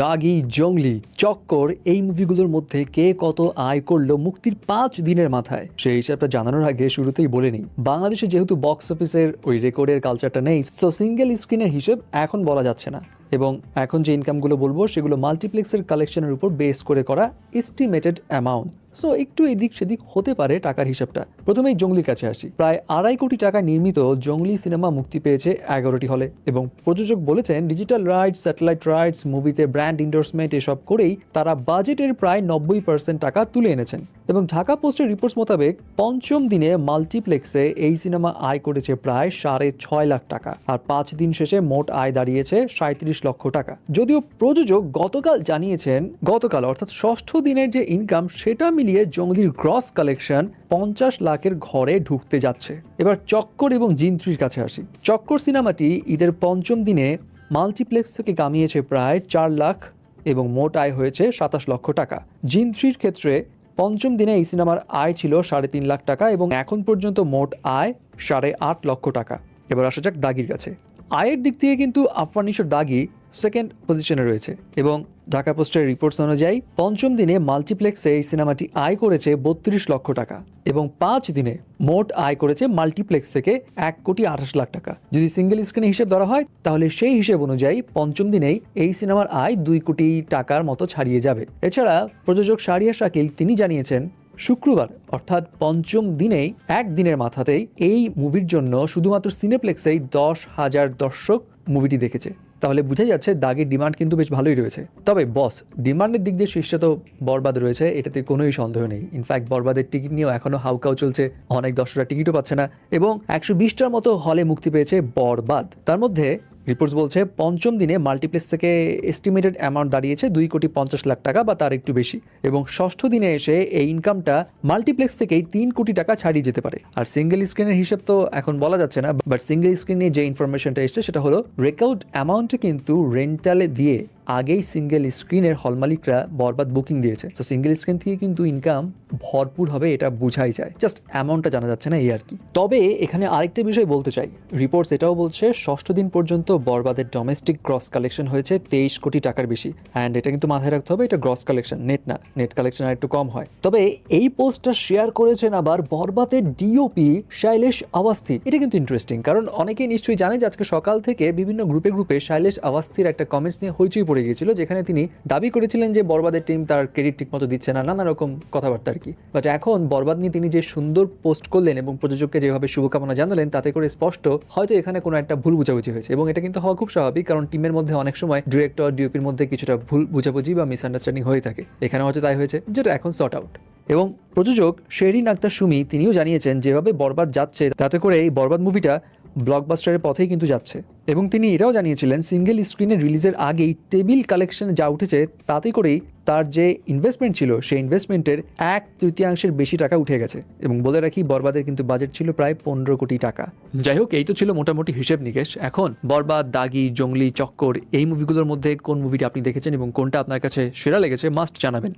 দাগি জঙ্গলি চক্কর এই মুভিগুলোর মধ্যে কে কত আয় করল মুক্তির পাঁচ দিনের মাথায়? সেই হিসাবটা জানানোর আগে শুরুতেই বলে নিই, বাংলাদেশে যেহেতু বক্স অফিসের ওই রেকর্ডের কালচারটা নেই সো সিঙ্গেল স্ক্রিনের হিসেব এখন বলা যাচ্ছে না। এবং এখন যে ইনকামগুলো বলব, সেগুলো মাল্টিপ্লেক্সের কালেকশনের উপর বেস করে করা এস্টিমেটেড অ্যামাউন্ট সো একটু এদিক সেদিক হতে পারে টাকার হিসাবটা। প্রথমেই জঙ্গলির কাছে আসি। প্রায় আড়াই কোটি টাকা নির্মিত জঙ্গলি সিনেমা মুক্তি পেয়েছে এগারোটি হলে এবং প্রযোজক বলেছেন ডিজিটাল রাইটস স্যাটেলাইট রাইটস মুভিতে ব্র্যান্ড ইন্ডোর্সমেন্ট এসব করেই তারা বাজেটের প্রায় নব্বই পার্সেন্ট টাকা তুলে এনেছেন। এবং ঢাকা পোস্টের রিপোর্টস মোতাবেক পঞ্চম দিনে মাল্টিপ্লেক্সে এই সিনেমা আয় করেছে প্রায় সাড়ে ছয় লাখ টাকা। আর পাঁচ দিন শেষে মোট আয় দাঁড়িয়েছে সাঁত্রিশ লক্ষ টাকা। যদিও প্রযোজক গতকাল জানিয়েছেন, গতকাল অর্থাৎ ষষ্ঠ দিনের যে ইনকাম সেটা মিলিয়ে জঙ্গলির গ্রস কালেকশন পঞ্চাশ লাখের ঘরে ঢুকতে যাচ্ছে। এবার চক্কর এবং জিন্ত্রির কাছে আসি। চক্কর সিনেমাটি ঈদের পঞ্চম দিনে মাল্টিপ্লেক্স থেকে কামিয়েছে প্রায় চার লাখ এবং মোট আয় হয়েছে সাতাশ লক্ষ টাকা। জিন্ত্রির ক্ষেত্রে পঞ্চম দিনে এই সিনেমার আয় ছিল সাড়ে তিন লাখ টাকা এবং এখন পর্যন্ত মোট আয় সাড়ে আট লক্ষ টাকা। এবার আসা যাক দাগির কাছে। আয়ের দিক থেকে কিন্তু আফরানিশোর দাগি সেকেন্ড পজিশনে রয়েছে এবং ঢাকা পোস্টের রিপোর্টস অনুযায়ী পঞ্চম দিনে মাল্টিপ্লেক্সে এই সিনেমাটি আয় করেছে বত্রিশ লক্ষ টাকা এবং পাঁচ দিনে মোট আয় করেছে মাল্টিপ্লেক্স থেকে এক কোটি আঠাশ লাখ টাকা। যদি সিঙ্গেল স্ক্রিনে হিসেব ধরা হয়, তাহলে সেই হিসেব অনুযায়ী পঞ্চম দিনেই এই সিনেমার আয় দুই কোটি টাকার মতো ছাড়িয়ে যাবে। এছাড়া প্রযোজক সারিয়া শাকিল, তিনি জানিয়েছেন শুক্রবার, অর্থাৎ পঞ্চম দিনেই এক দিনের মাথাতেই এই মুভির জন্য শুধুমাত্র সিনেপ্লেক্সেই দশ হাজার দর্শক মুভিটি দেখেছে। তাহলে বোঝা যাচ্ছে দাগের ডিমান্ড কিন্তু বেশ ভালোই রয়েছে। তবে বস ডিমান্ডের দিক দিয়ে শীর্ষে তো বরবাদ রয়েছে, এটাতে কোনোই সন্দেহ নেই। ইনফ্যাক্ট বরবাদের টিকিট নিয়েও এখনও হাউকাউ চলছে, অনেক দর্শকরা টিকিটও পাচ্ছে না এবং একশো বিশটার মতো হলে মুক্তি পেয়েছে বরবাদ। তার মধ্যে রিপোর্টস বলছে পঞ্চম দিনে মাল্টিপ্লেক্স থেকে এস্টিমেটেড অ্যামাউন্ট দাঁড়িয়েছে দুই কোটি পঞ্চাশ লাখ টাকা বা তার একটু বেশি। এবং ষষ্ঠ দিনে এসে এই ইনকামটা মাল্টিপ্লেক্স থেকেই তিন কোটি টাকা ছাড়িয়ে যেতে পারে। আর সিঙ্গেল স্ক্রিনের হিসেব তো এখন বলা যাচ্ছে না বাট সিঙ্গেল স্ক্রিনে যে ইনফরমেশনটা এসছে সেটা হলো রেকর্ড অ্যামাউন্টে কিন্তু রেন্টালে দিয়ে আগেই সিঙ্গেল স্ক্রিনের হল মালিকরা বরবাদ বুকিং দিয়েছে। তো সিঙ্গেল স্ক্রিন থেকে কিন্তু ইনকাম ভরপুর হবে, এটা বোঝাই যায়। জাস্ট অ্যামাউন্টটা জানা যাচ্ছে না এই আর কি। তবে এখানে আরেকটা বিষয় বলতে চাই। রিপোর্টস এটাও বলছে, ষষ্ঠ দিন পর্যন্ত বরবাদের ডোমেস্টিক গ্রস কালেকশন হয়েছে তেইশ কোটি টাকার বেশি। অ্যান্ড এটা কিন্তু মাথায় রাখতে হবে, এটা গ্রস কালেকশন নেট না। নেট কালেকশন আর একটু কম হয়। তবে এই পোস্টটা শেয়ার করেছেন আবার বরবাদের ডিওপি শৈলেশ আওয়াস্থি এটা কিন্তু ইন্টারেস্টিং কারণ অনেকেই নিশ্চয়ই জানে যে আজকে সকাল থেকে বিভিন্ন গ্রুপে গ্রুপে শৈলেশ আওয়াস্থির একটা কমেন্টস নিয়ে হইচই পড়ে গিয়েছিল, যেখানে তিনি দাবি করেছিলেন যে বরবাদের টিম তার ক্রেডিট ঠিকমতো দিচ্ছে না, নানা রকম কথাবার্তা আর কি। বাট এখন বরবাদ নিয়ে তিনি যে সুন্দর পোস্ট করলেন এবং প্রযোজককে যেভাবে শুভকামনা জানালেন, তাতে করে স্পষ্ট হয়তো এখানে কোনো একটা ভুল বুঝাবুঝি হয়েছে এবং এটা কিন্তু হওয়া খুব স্বাভাবিক কারণ টিমের মধ্যে অনেক সময় ডিরেক্টর ডিওপির মধ্যে কিছুটা ভুল বুঝাবুঝি বা মিসআন্ডারস্ট্যান্ডিং হয়ে থাকে। এখানে হয়তো তাই হয়েছে, যেটা এখন সর্ট আউট এবং প্রযোজক শেরিন আক্তার সুমি তিনিও জানিয়েছেন, যেভাবে বরবাদ যাচ্ছে, তাতে করে এই বরবাদ মুভিটা ব্লকবাস্টারের পথেই কিন্তু যাচ্ছে। এবং তিনি এটাও জানিয়েছিলেন সিঙ্গেল স্ক্রিনে রিলিজের আগেই টেবিল কালেকশন যা উঠেছে, তাতে করেই তার যে ইনভেস্টমেন্ট ছিল, সেই ইনভেস্টমেন্টের এক তৃতীয়াংশের বেশি টাকা উঠে গেছে। এবং বলে রাখি, বরবাদের কিন্তু বাজেট ছিল প্রায় পনেরো কোটি টাকা। যাই হোক, এই তো ছিল মোটামুটি হিসেব নিকেশ। এখন বরবাদ, দাগি, জঙ্গলি, চক্কর, এই মুভিগুলোর মধ্যে কোন মুভিটি আপনি দেখেছেন এবং কোনটা আপনার কাছে সেরা লেগেছে মাস্ট জানাবেন।